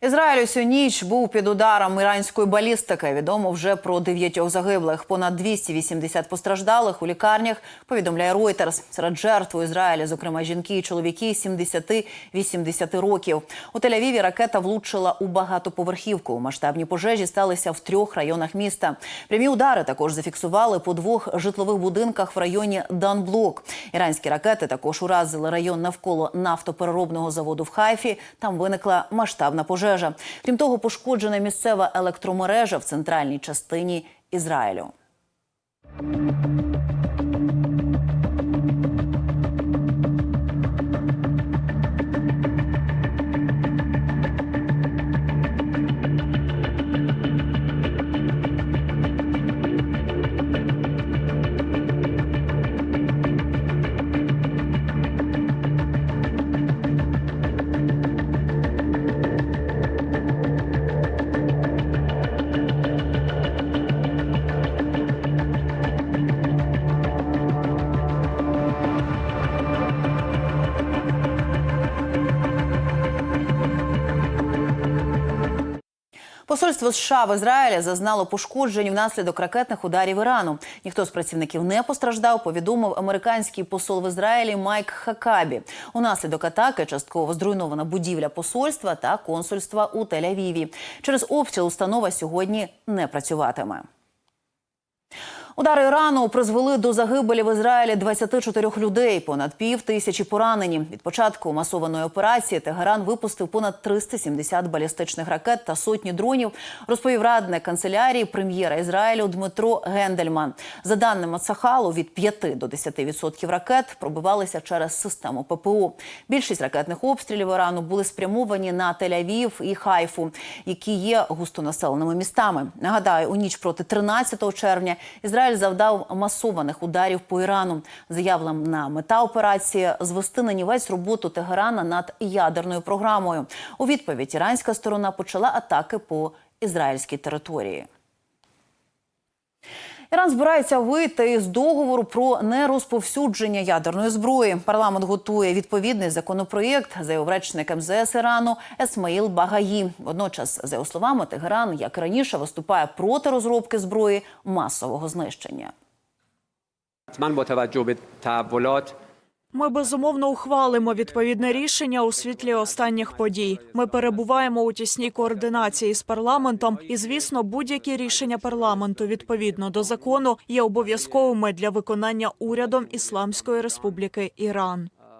Ізраїль усю ніч був під ударом іранської балістики. Відомо вже про дев'ятьох загиблих. Понад 280 постраждалих у лікарнях. Повідомляє Reuters. Серед жертв у Ізраїлі, зокрема жінки і чоловіки 70-80 років. У Тель-Авіві ракета влучила у багатоповерхівку. Масштабні пожежі сталися в трьох районах міста. Прямі удари також зафіксували по двох житлових будинках в районі Данблок. Іранські ракети також уразили район навколо нафтопереробного заводу в Хайфі. Там виникла масштабна пожежа. Крім того, пошкоджена місцева електромережа в центральній частині Ізраїлю. Посольство США в Ізраїлі зазнало пошкоджень внаслідок ракетних ударів Ірану. Ніхто з працівників не постраждав. Повідомив американський посол в Ізраїлі Майк Хакабі. Унаслідок атаки частково зруйнована будівля посольства та консульства у Тель-Авіві. Через обстріл установа сьогодні не працюватиме. Удари Ірану призвели до загибелі в Ізраїлі 24 людей, понад пів тисячі поранені. Від початку масованої операції Тегеран випустив понад 370 балістичних ракет та сотні дронів. Розповів радник канцелярії прем'єра Ізраїлю Дмитро Гендельман. За даними Цахалу, від 5 до 10% ракет пробивалися через систему ППО. Більшість ракетних обстрілів Ірану були спрямовані на Тель-Авів і Хайфу, які є густонаселеними містами. Нагадаю, у ніч проти 13 червня Ізраїль завдав масованих ударів по Ірану. Заявлена мета операції звести на нівець роботу Тегерана над ядерною програмою. У відповідь іранська сторона почала атаки по ізраїльській території. Іран збирається вийти з договору про нерозповсюдження ядерної зброї. Парламент готує відповідний законопроєкт, заявив речник МЗС Ірану Есмаїл Багаї. Водночас, за його словами, Тегеран, як раніше, виступає проти розробки зброї масового знищення. Ми безумовно ухвалимо відповідне рішення у світлі останніх подій. Ми перебуваємо у тісній координації з парламентом, і звісно, будь-які рішення парламенту відповідно до закону є обов'язковими для виконання урядом Ісламської Республіки Іран.